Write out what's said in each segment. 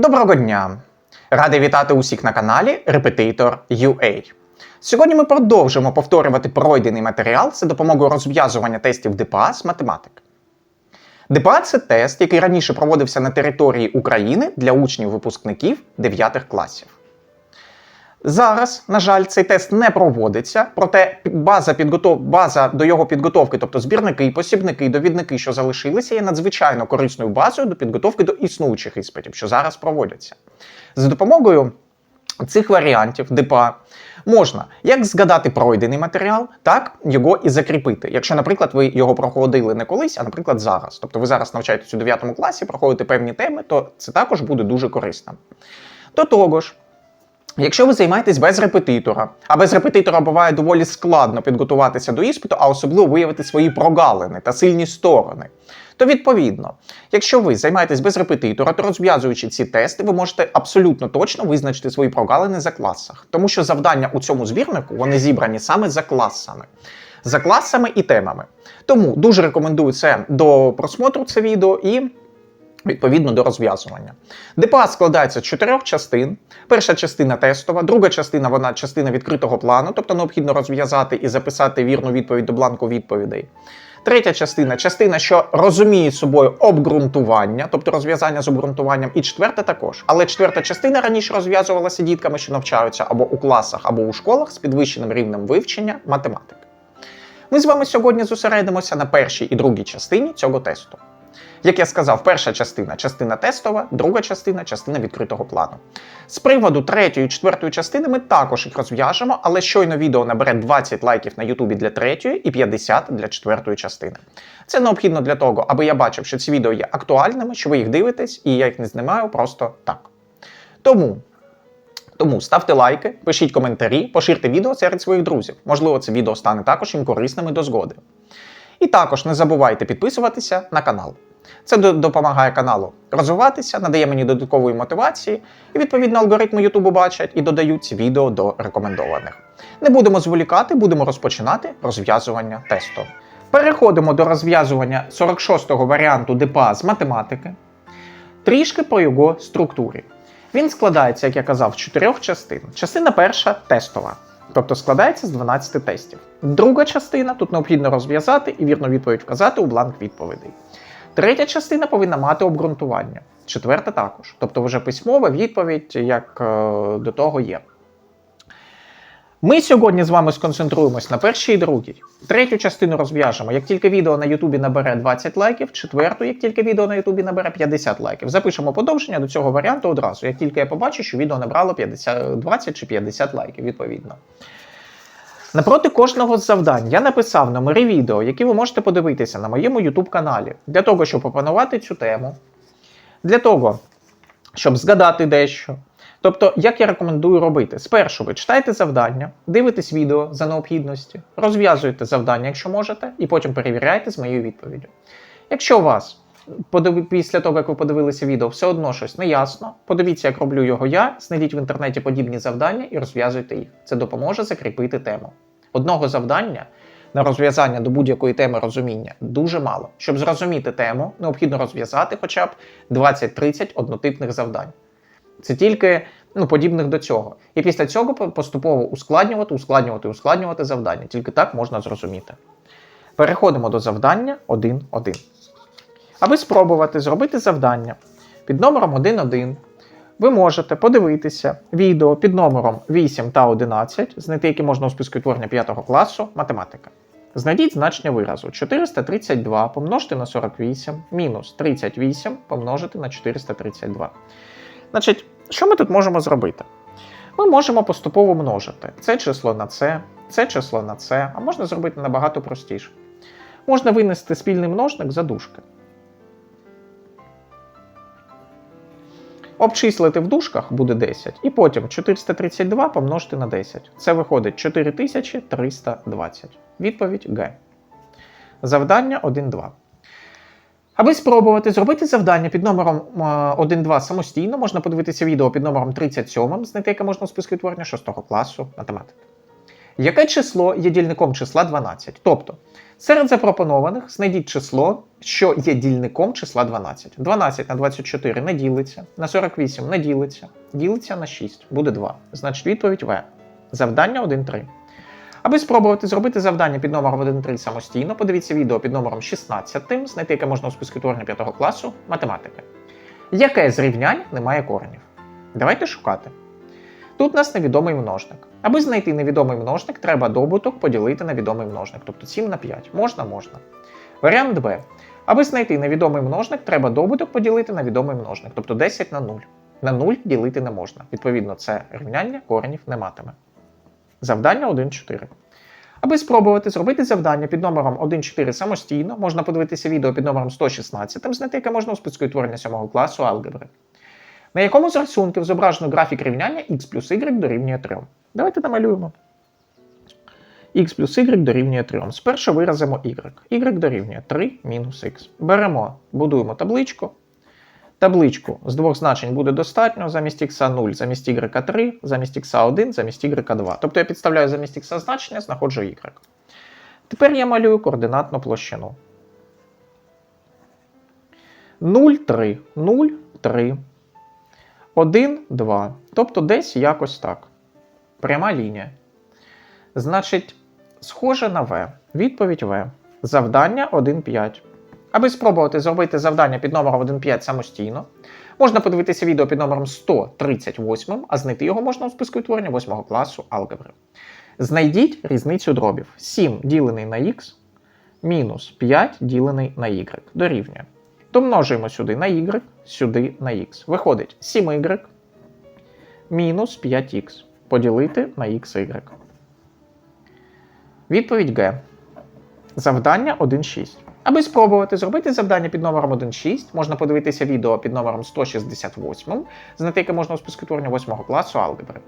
Доброго дня! Радий вітати усіх на каналі Repetitor.ua Сьогодні ми продовжимо повторювати пройдений матеріал за допомогою розв'язування тестів ДПА з математики. ДПА це тест, який раніше проводився на території України для учнів-випускників 9 класів. Зараз, на жаль, цей тест не проводиться, проте база, підготов... база до його підготовки, тобто збірники, посібники, довідники, що залишилися, є надзвичайно корисною базою до підготовки до існуючих іспитів, що зараз проводяться. За допомогою цих варіантів ДПА можна як згадати пройдений матеріал, так його і закріпити. Якщо, наприклад, ви його проходили не колись, а наприклад, зараз. Тобто ви зараз навчаєтесь у 9 класі, проходите певні теми, то це також буде дуже корисно. До того ж. Якщо ви займаєтесь без репетитора, а без репетитора буває доволі складно підготуватися до іспиту, а особливо виявити свої прогалини та сильні сторони, то відповідно, якщо ви займаєтесь без репетитора, то розв'язуючи ці тести, ви можете абсолютно точно визначити свої прогалини за класах, тому що завдання у цьому збірнику вони зібрані саме за класами. За класами і темами. Тому дуже рекомендую це до просмотру це відео і Відповідно до розв'язування. ДПА складається з чотирьох частин. Перша частина тестова, друга частина вона частина відкритого плану, тобто необхідно розв'язати і записати вірну відповідь до бланку відповідей. Третя частина частина, що розуміє собою обґрунтування, тобто розв'язання з обґрунтуванням, і четверта також. Але четверта частина раніше розв'язувалася дітками, що навчаються або у класах, або у школах з підвищеним рівнем вивчення математики. Ми з вами сьогодні зосередимося на першій і другій частині цього тесту. Як я сказав, перша частина частина тестова, друга частина частина відкритого плану. З приводу третьої і четвертої частини ми також їх розв'яжемо, але щойно відео набере 20 лайків на Ютубі для третьої і 50 для четвертої частини. Це необхідно для того, аби я бачив, що ці відео є актуальними, що ви їх дивитесь, і я їх не знімаю просто так. Тому. Тому ставте лайки, пишіть коментарі, поширте відео серед своїх друзів. Можливо, це відео стане також їм корисними до згоди. І також не забувайте підписуватися на канал. Це допомагає каналу розвиватися, надає мені додаткової мотивації, і відповідно алгоритми Ютубу бачать і додають ці відео до рекомендованих. Не будемо зволікати, будемо розпочинати розв'язування тесту. Переходимо до розв'язування 46-го варіанту ДПА з математики. Трішки по його структурі. Він складається, як я казав, з чотирьох частин. Частина перша тестова. Тобто складається з 12 тестів. Друга частина тут необхідно розв'язати і вірну відповідь вказати у бланк відповідей. Третя частина повинна мати обґрунтування. Четверта також. Тобто, вже письмова відповідь, як е, до того є. Ми сьогодні з вами сконцентруємось на першій і другій. Третю частину розв'яжемо. Як тільки відео на Ютубі набере 20 лайків, четверту, як тільки відео на Ютубі набере 50 лайків. Запишемо подовження до цього варіанту одразу, як тільки я побачу, що відео набрало 50, 20 чи 50 лайків, відповідно. Напроти кожного з завдань я написав номери відео, які ви можете подивитися на моєму YouTube каналі, для того, щоб опанувати цю тему, для того, щоб згадати дещо. Тобто, як я рекомендую робити? Спершу ви читаєте завдання, дивитесь відео за необхідності, розв'язуєте завдання, якщо можете, і потім перевіряєте з моєю відповіддю. Якщо у вас після того, як ви подивилися відео, все одно щось не ясно, подивіться, як роблю його я, знайдіть в інтернеті подібні завдання і розв'язуйте їх. Це допоможе закріпити тему. Одного завдання на розв'язання до будь-якої теми розуміння дуже мало. Щоб зрозуміти тему, необхідно розв'язати хоча б 20-30 однотипних завдань. Це тільки ну, подібних до цього. І після цього поступово ускладнювати, ускладнювати, ускладнювати завдання. Тільки так можна зрозуміти. Переходимо до завдання 1.1. Аби спробувати зробити завдання під номером 1.1, ви можете подивитися відео під номером 8 та 11, знайти які можна у списку творення 5 класу математика. Знайдіть значення виразу 432 помножити на 48 мінус 38 помножити на 432. Значить, що ми тут можемо зробити? Ми можемо поступово множити це число на це, це число на це, а можна зробити набагато простіше. Можна винести спільний множник за дужки. Обчислити в дужках буде 10, і потім 432 помножити на 10. Це виходить 4320. Відповідь Г. Завдання 1.2. Аби спробувати зробити завдання під номером 1.2 самостійно, можна подивитися відео під номером 37, знайти яке можна у списку творення 6 класу математики. Яке число є дільником числа 12? Тобто, серед запропонованих знайдіть число, що є дільником числа 12. 12 на 24 не ділиться, на 48 не ділиться, ділиться на 6, буде 2. Значить, відповідь В. Завдання 1-3. Аби спробувати зробити завдання під номером 1.3 самостійно, подивіться відео під номером 16, знайти яке можна у списку творення 5 класу математики. Яке з рівнянь не має коренів? Давайте шукати. Тут у нас невідомий множник. Аби знайти невідомий множник, треба добуток поділити на відомий множник, тобто 7 на 5. Можна, можна. Варіант Б. Аби знайти невідомий множник, треба добуток поділити на відомий множник, тобто 10 на 0. На 0 ділити не можна. Відповідно, це рівняння коренів не матиме. Завдання 1.4. Аби спробувати зробити завдання під номером 1.4 самостійно, можна подивитися відео під номером 116, знайти яке можна у списку творення 7 класу алгебри. На якому з зображено графік рівняння x плюс y дорівнює 3. Давайте намалюємо. x плюс y дорівнює 3. Спершу виразимо y. y дорівнює 3 мінус x. Беремо, будуємо табличку. Табличку з двох значень буде достатньо. Замість x 0, замість y 3, замість x 1, замість y 2. Тобто я підставляю замість x значення, знаходжу y. Тепер я малюю координатну площину. 0, 3, 0, 3. 1, 2. Тобто десь якось так. Пряма лінія. Значить, схоже на В. Відповідь В. Завдання 1,5. Аби спробувати зробити завдання під номером 1.5 самостійно, можна подивитися відео під номером 138, а знайти його можна у списку творення 8 класу алгебри. Знайдіть різницю дробів. 7 ділений на х мінус 5 ділений на y дорівнює. Домножуємо сюди на y, сюди на x. Виходить 7y мінус 5х поділити на xy. Відповідь Г. Завдання 1.6. Аби спробувати зробити завдання під номером 1.6, можна подивитися відео під номером 168, знайти яке можна у списку творення 8 класу алгебри.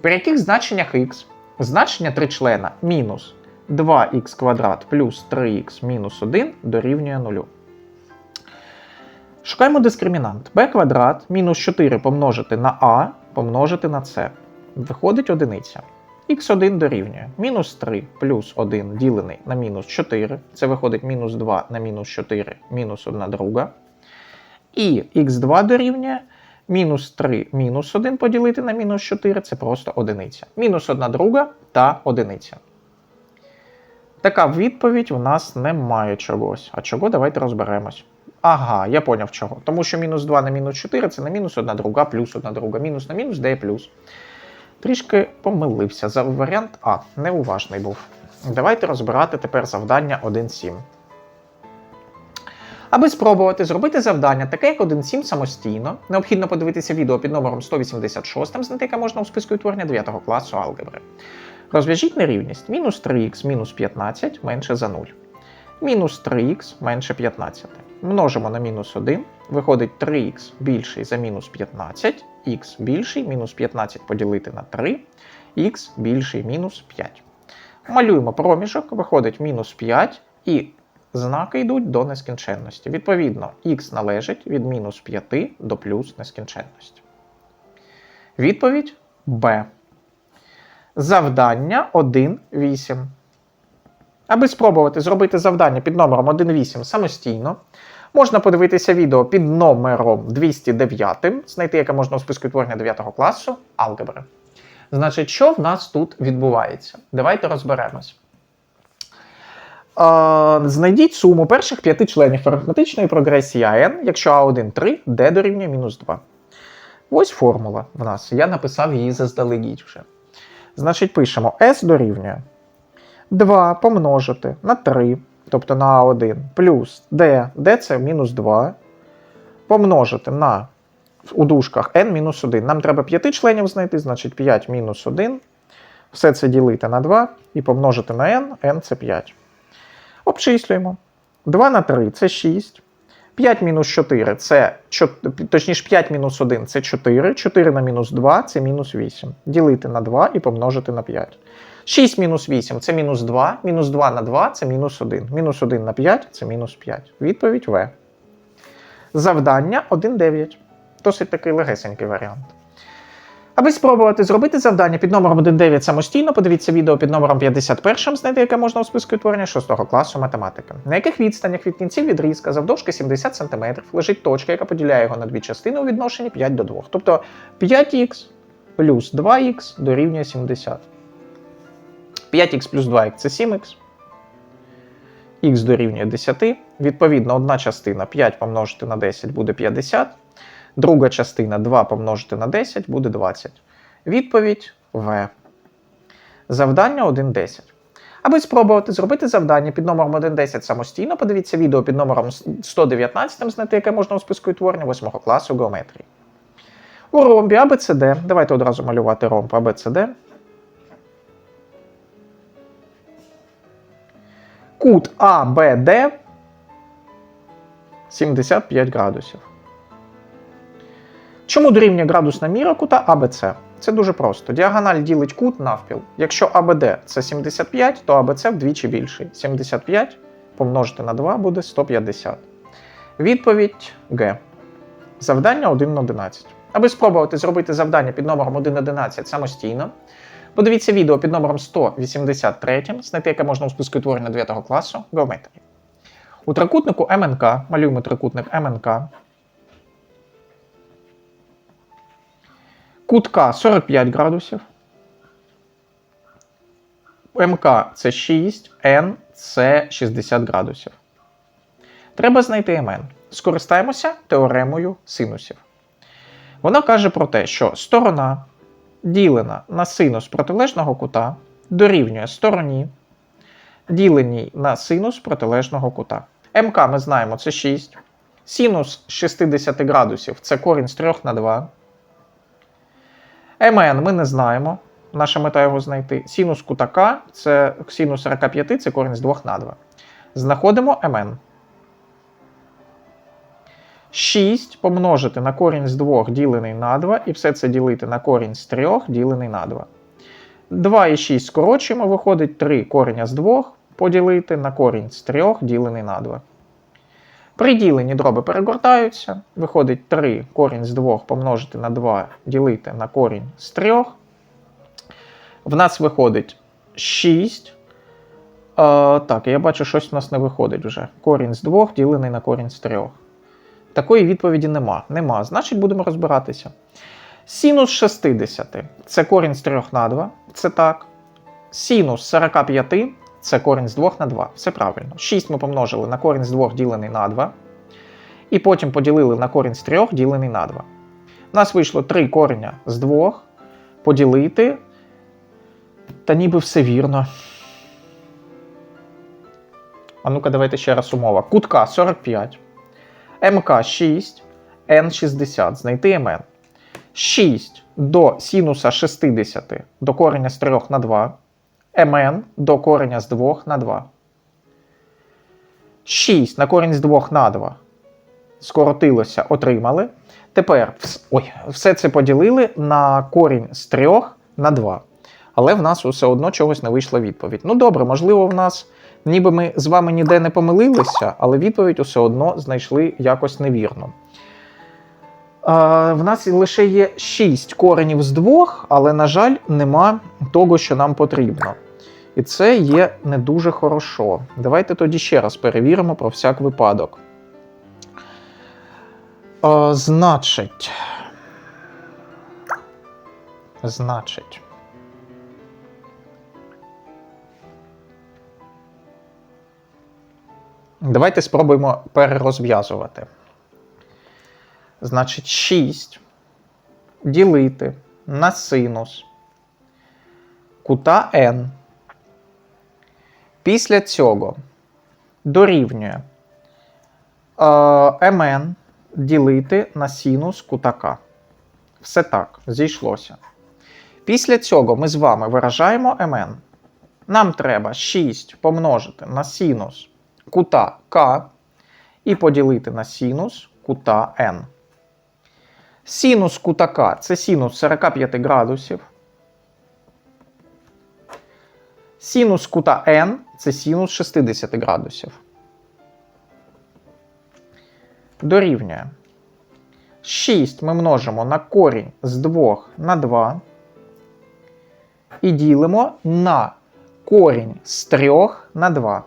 При яких значеннях х значення тричлена мінус 2х квадрат плюс 3х мінус 1 дорівнює 0. Шукаємо дискримінант. b квадрат мінус 4 помножити на а помножити на c. Виходить одиниця. х1 дорівнює мінус 3 плюс 1 ділений на мінус 4. Це виходить мінус 2 на мінус 4, мінус 1 друга. І х2 дорівнює мінус 3 мінус 1 поділити на мінус 4 це просто одиниця. Мінус 1 друга та одиниця. Така відповідь у нас немає чогось. А чого? Давайте розберемось. Ага, я поняв чого. Тому що мінус 2 на мінус 4 це на мінус 1 друга, плюс 1 друга, мінус на мінус дає плюс. Трішки помилився. За варіант А. Неуважний був. Давайте розбирати тепер завдання 1.7. Аби спробувати зробити завдання таке, як 1.7 самостійно, необхідно подивитися відео під номером 186, знайти яке можна у списку утворення 9 класу алгебри. Розв'яжіть нерівність мінус 3х мінус 15 менше за 0. Мінус 3х менше 15. Множимо на мінус 1, виходить 3х більший за мінус 15, х більший, мінус 15 поділити на 3, х більший мінус 5. Малюємо проміжок, виходить мінус 5 і знаки йдуть до нескінченності. Відповідно, х належить від мінус 5 до плюс нескінченності. Відповідь Б. Завдання 1.8. Аби спробувати зробити завдання під номером 1.8 самостійно, можна подивитися відео під номером 209, знайти яке можна у списку творення 9 класу алгебри. Значить, що в нас тут відбувається? Давайте розберемось. Е, знайдіть суму перших п'яти членів арифметичної прогресії АН, якщо А1 3, d дорівнює мінус 2. Ось формула в нас. Я написав її заздалегідь вже. Значить, пишемо S дорівнює 2 помножити на 3, тобто на А1, плюс D, D це мінус 2, помножити на у дужках n мінус 1. Нам треба 5 членів знайти, значить 5 мінус 1. Все це ділити на 2 і помножити на n, n це 5. Обчислюємо. 2 на 3 це 6. 5 мінус 4 це точніше 5 мінус 1 це 4. 4 на мінус 2 це мінус 8. Ділити на 2 і помножити на 5. 6 мінус 8 це мінус 2. Мінус 2 на 2 це мінус 1. Мінус 1 на 5 це мінус 5. Відповідь В. Завдання 1,9. Досить такий легесенький варіант. Аби спробувати зробити завдання під номером 1.9 самостійно, подивіться відео під номером 51, знайти яке можна у списку відтворення 6 класу математики. На яких відстанях від кінців відрізка завдовжки 70 см лежить точка, яка поділяє його на дві частини у відношенні 5 до 2. Тобто 5х плюс 2х дорівнює 70. 5х плюс 2х це 7х. Х дорівнює 10. Відповідно, одна частина 5 помножити на 10 буде 50. Друга частина 2 помножити на 10 буде 20. Відповідь В. Завдання 1.10. Аби спробувати зробити завдання під номером 1.10 самостійно, подивіться відео під номером 119, знайти яке можна у списку відтворення 8 класу геометрії. У ромбі ABCD. Давайте одразу малювати ромб ABCD. Кут ABD 75 градусів. Чому дорівнює градусна міра кута АБЦ? Це дуже просто. Діагональ ділить кут навпіл. Якщо АБД це 75, то АБЦ вдвічі більший. 75 помножити на 2 буде 150. Відповідь Г. Завдання 1.11. Аби спробувати зробити завдання під номером 1.11 самостійно, подивіться відео під номером 183, знайти яке можна у списку відтворення 9 класу геометрії. У трикутнику МНК малюємо трикутник МНК. Кутка 45 градусів. МК це 6, Н це 60 градусів. Треба знайти МН. Скористаємося теоремою синусів. Вона каже про те, що сторона, ділена на синус протилежного кута, дорівнює стороні, діленій на синус протилежного кута. МК ми знаємо це 6. Синус 60 градусів це корінь з 3 на 2. МН ми не знаємо. Наша мета його знайти. Синус кута К, це синус 45 це корінь з 2 на 2. Знаходимо МН. 6 помножити на корінь з 2 ділений на 2, і все це ділити на корінь з 3 ділений на 2. 2 і 6 скорочуємо, виходить 3 кореня з 2 поділити на корінь з 3 ділений на 2. При діленні дроби перегортаються. Виходить 3 корінь з 2 помножити на 2 ділити на корінь з 3. В нас виходить 6. А, так, я бачу, щось у нас не виходить вже. Корінь з 2 ділений на корінь з 3. Такої відповіді нема. Нема. Значить, будемо розбиратися. Синус 60 це корінь з 3 на 2. Це так. Синус 45 це корінь з 2 на 2. Все правильно. 6 ми помножили на корінь з 2 ділений на 2. І потім поділили на корінь з 3 ділений на 2. У нас вийшло 3 кореня з 2. Поділити. Та ніби все вірно. А ну-ка, давайте ще раз умова. Кутка 45. МК 6, Н 60. Знайти МН. 6 до синуса 60 до кореня з 3 на 2. МН до кореня з 2 на 2. 6 на корінь з 2 на 2. Скоротилося, отримали. Тепер ой, все це поділили на корінь з 3 на 2. Але в нас все одно чогось не вийшла відповідь. Ну добре, можливо, в нас ніби ми з вами ніде не помилилися, але відповідь усе одно знайшли якось невірно. В нас лише є 6 коренів з 2, але, на жаль, нема того, що нам потрібно. І це є не дуже хорошо. Давайте тоді ще раз перевіримо про всяк випадок. Значить. Значить. Давайте спробуємо перерозв'язувати. Значить, 6 ділити на синус кута n. Після цього дорівнює е, мн ділити на синус кута k. Все так, зійшлося. Після цього ми з вами виражаємо mn. Нам треба 6 помножити на синус кута К і поділити на синус кута N. Синус кута К це синус 45 градусів. Синус кута N це синус 60 градусів. Дорівнює. 6 ми множимо на корінь з 2 на 2. І ділимо на корінь з 3 на 2.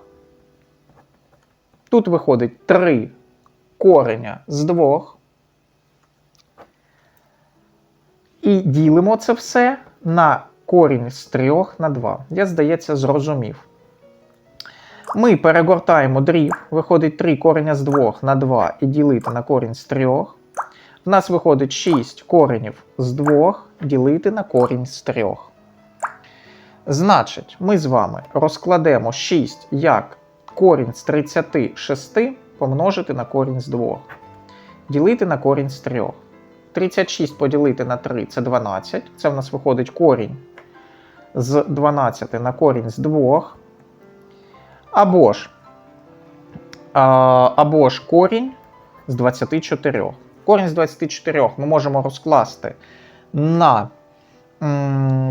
Тут виходить 3 кореня з 2. І ділимо це все на корінь з 3 на 2. Я, здається, зрозумів. Ми перегортаємо дріб, виходить 3 кореня з 2 на 2 і ділити на корінь з 3. В нас виходить 6 коренів з 2 ділити на корінь з 3. Значить, ми з вами розкладемо 6 як корінь з 36 помножити на корінь з 2. Ділити на корінь з 3. 36 поділити на 3 це 12. Це в нас виходить корінь з 12 на корінь з 2. Або ж, або ж корінь з 24. Корінь з 24 ми можемо розкласти на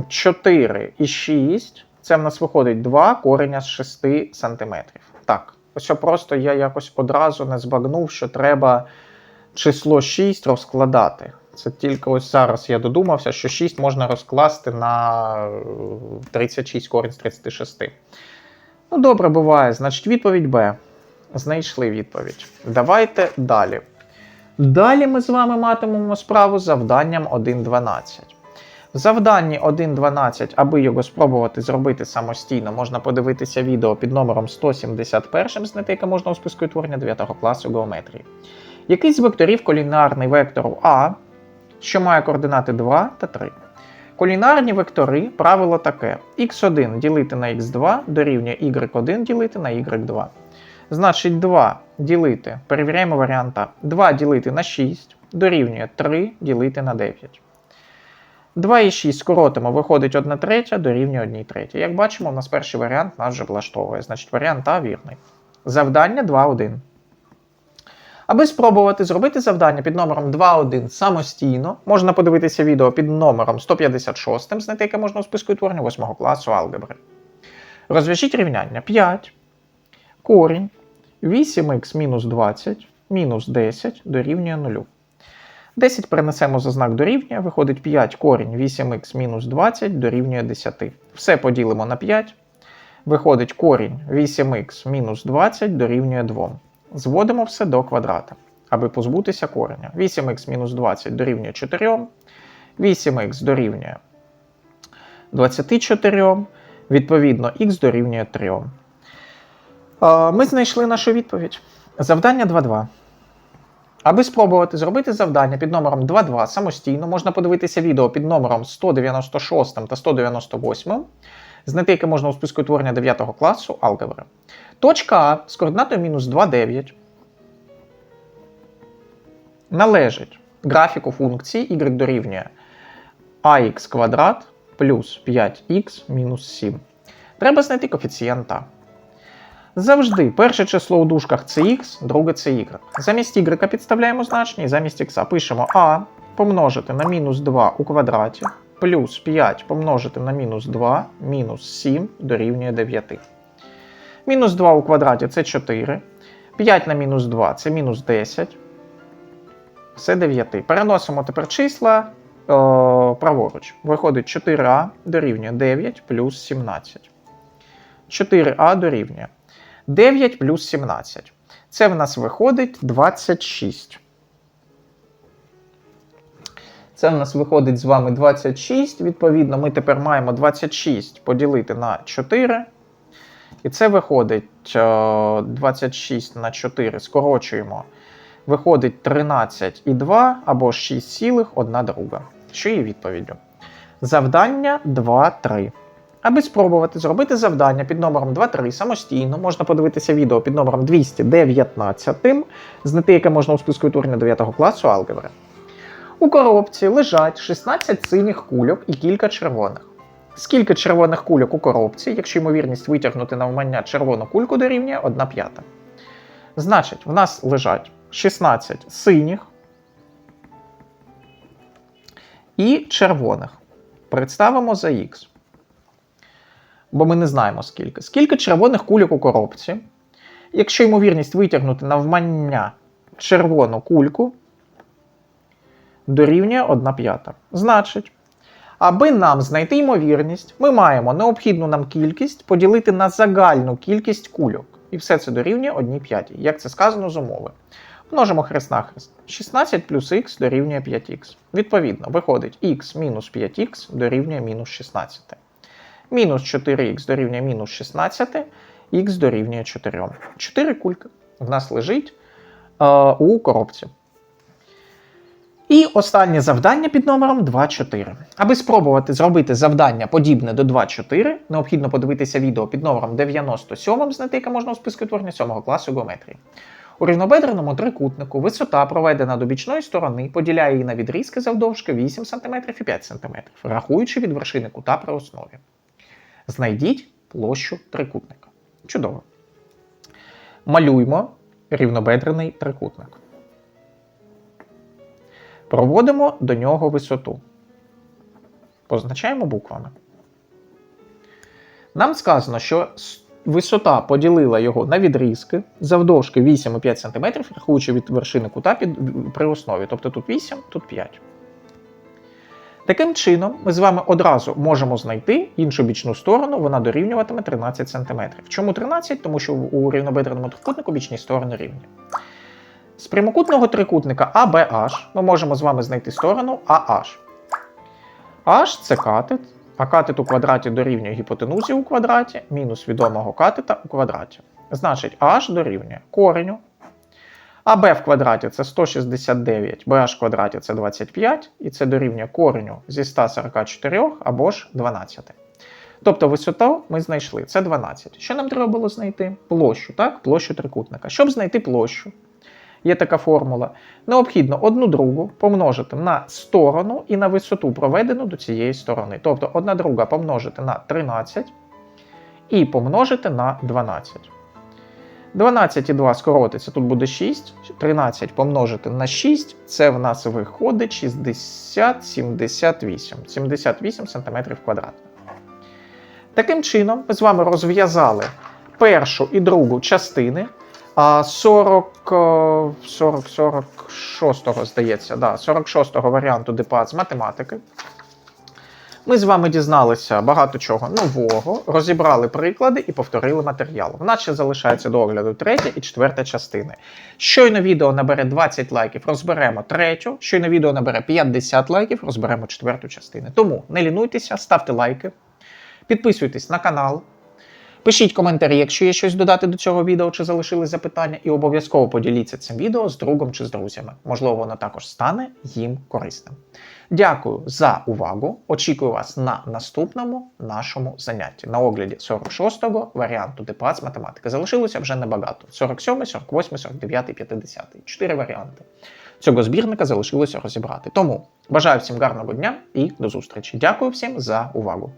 4 і 6. Це в нас виходить 2 кореня з 6 см. Так, ось просто я якось одразу не збагнув, що треба число 6 розкладати. Це тільки ось зараз я додумався, що 6 можна розкласти на е, 36 корінь з 36. Ну, добре, буває. Значить, відповідь Б. Знайшли відповідь. Давайте далі. Далі ми з вами матимемо справу з завданням 1.12. В завданні 1.12, аби його спробувати зробити самостійно, можна подивитися відео під номером 171, знайти яке можна у списку творення 9 класу геометрії. Який з векторів колінарний вектору А, що має координати 2 та 3. Колінарні вектори правило таке: x1 ділити на x2 дорівнює y1 ділити на y2. Значить, 2 ділити, перевіряємо варіант А. 2 ділити на 6 дорівнює 3 ділити на 9. 2 і 6 скоротимо, виходить 1 третя дорівнює 1 третя. Як бачимо, у нас перший варіант нас вже влаштовує. Значить, варіант А вірний. Завдання 2.1. Аби спробувати зробити завдання під номером 2.1 самостійно, можна подивитися відео під номером 156, знайти яке можна у списку творення 8 класу алгебри. Розв'яжіть рівняння 5. Корінь 8х мінус 20 мінус 10 дорівнює 0. 10 перенесемо за знак дорівнює, виходить 5 корінь 8х мінус 20 дорівнює 10. Все поділимо на 5. Виходить корінь 8х мінус 20 дорівнює 2. Зводимо все до квадрата, аби позбутися кореня. 8х мінус 20 дорівнює 4, 8х дорівнює 24, відповідно, х дорівнює 3. Ми знайшли нашу відповідь. Завдання 2.2. Аби спробувати зробити завдання під номером 2.2 самостійно, можна подивитися відео під номером 196 та 198, знайти яке можна у списку творення 9 класу алгебри. Точка А з координатою мінус 2,9 належить графіку функції y дорівнює ax квадрат плюс 5х мінус 7. Треба знайти коефіцієнт А. Завжди перше число у дужках це х, друге це y. Замість y підставляємо значення і замість х пишемо а помножити на мінус 2 у квадраті плюс 5 помножити на мінус 2 мінус 7 дорівнює 9. Мінус 2 у квадраті це 4. 5 на мінус 2 це мінус 10. Все 9. Переносимо тепер числа о, праворуч. Виходить 4а дорівнює 9 плюс 17. 4а дорівнює 9 плюс 17. Це в нас виходить 26. Це в нас виходить з вами 26. Відповідно, ми тепер маємо 26 поділити на 4. І це виходить е, 26 на 4. Скорочуємо. Виходить 13,2 або 6,1 друга. Що є відповіддю? Завдання 2,3. Аби спробувати зробити завдання під номером 2.3 самостійно, можна подивитися відео під номером 219, знайти яке можна у списку творення 9 класу алгебри. У коробці лежать 16 синіх кульок і кілька червоних. Скільки червоних кульок у коробці, якщо ймовірність витягнути навмання червону кульку дорівнює 1 п'ята. Значить, в нас лежать 16 синіх і червоних. Представимо за х. Бо ми не знаємо скільки. Скільки червоних кульок у коробці. Якщо ймовірність витягнути навмання червону кульку дорівнює 1 п'ята. Значить, аби нам знайти ймовірність, ми маємо необхідну нам кількість поділити на загальну кількість кульок. І все це дорівнює 1 п'ятій, як це сказано з умови. Множимо хрест на хрест. 16 плюс х дорівнює 5х. Відповідно, виходить х мінус 5х дорівнює мінус 16. Мінус 4х дорівнює мінус 16, х дорівнює 4. 4 кульки в нас лежить е, у коробці. І останнє завдання під номером 2.4. Аби спробувати зробити завдання подібне до 2.4, необхідно подивитися відео під номером 97, знайти яке можна у списку творення 7 класу геометрії. У рівнобедреному трикутнику висота, проведена до бічної сторони, поділяє її на відрізки завдовжки 8 см і 5 см, рахуючи від вершини кута при основі. Знайдіть площу трикутника. Чудово. Малюймо рівнобедрений трикутник. Проводимо до нього висоту. Позначаємо буквами. Нам сказано, що висота поділила його на відрізки завдовжки 8,5 см, рахуючи від вершини кута під, при основі. Тобто тут 8, тут 5. Таким чином, ми з вами одразу можемо знайти іншу бічну сторону, вона дорівнюватиме 13 см. Чому 13? Тому що у рівнобедреному трикутнику бічні сторони рівні. З прямокутного трикутника ABH ми можемо з вами знайти сторону AH. H це катет, а катет у квадраті дорівнює гіпотенузі у квадраті мінус відомого катета у квадраті. Значить, H дорівнює кореню. АБ в квадраті це 169, BH в квадраті це 25, і це дорівнює кореню зі 144 або ж 12. Тобто висоту ми знайшли, це 12. Що нам треба було знайти? Площу, так? Площу трикутника. Щоб знайти площу, є така формула. Необхідно одну другу помножити на сторону і на висоту, проведену до цієї сторони. Тобто одна друга помножити на 13 і помножити на 12. 12 і 2 скоротиться, тут буде 6. 13 помножити на 6, це в нас виходить 60, 78. 78 см квадратних. Таким чином, ми з вами розв'язали першу і другу частини. 40, е, 40, 46, здається, да, 46-го варіанту ДПА з математики. Ми з вами дізналися багато чого нового, розібрали приклади і повторили матеріал. В нас ще залишається до огляду третя і четверта частини. Щойно відео набере 20 лайків, розберемо третю. Щойно відео набере 50 лайків, розберемо четверту частину. Тому не лінуйтеся, ставте лайки, підписуйтесь на канал. Пишіть коментарі, якщо є щось додати до цього відео чи залишили запитання, і обов'язково поділіться цим відео з другом чи з друзями. Можливо, воно також стане їм корисним. Дякую за увагу. Очікую вас на наступному нашому занятті на огляді 46-го варіанту ДПА з математики. Залишилося вже небагато: 47, 48, 49, 50. Чотири варіанти. Цього збірника залишилося розібрати. Тому бажаю всім гарного дня і до зустрічі. Дякую всім за увагу.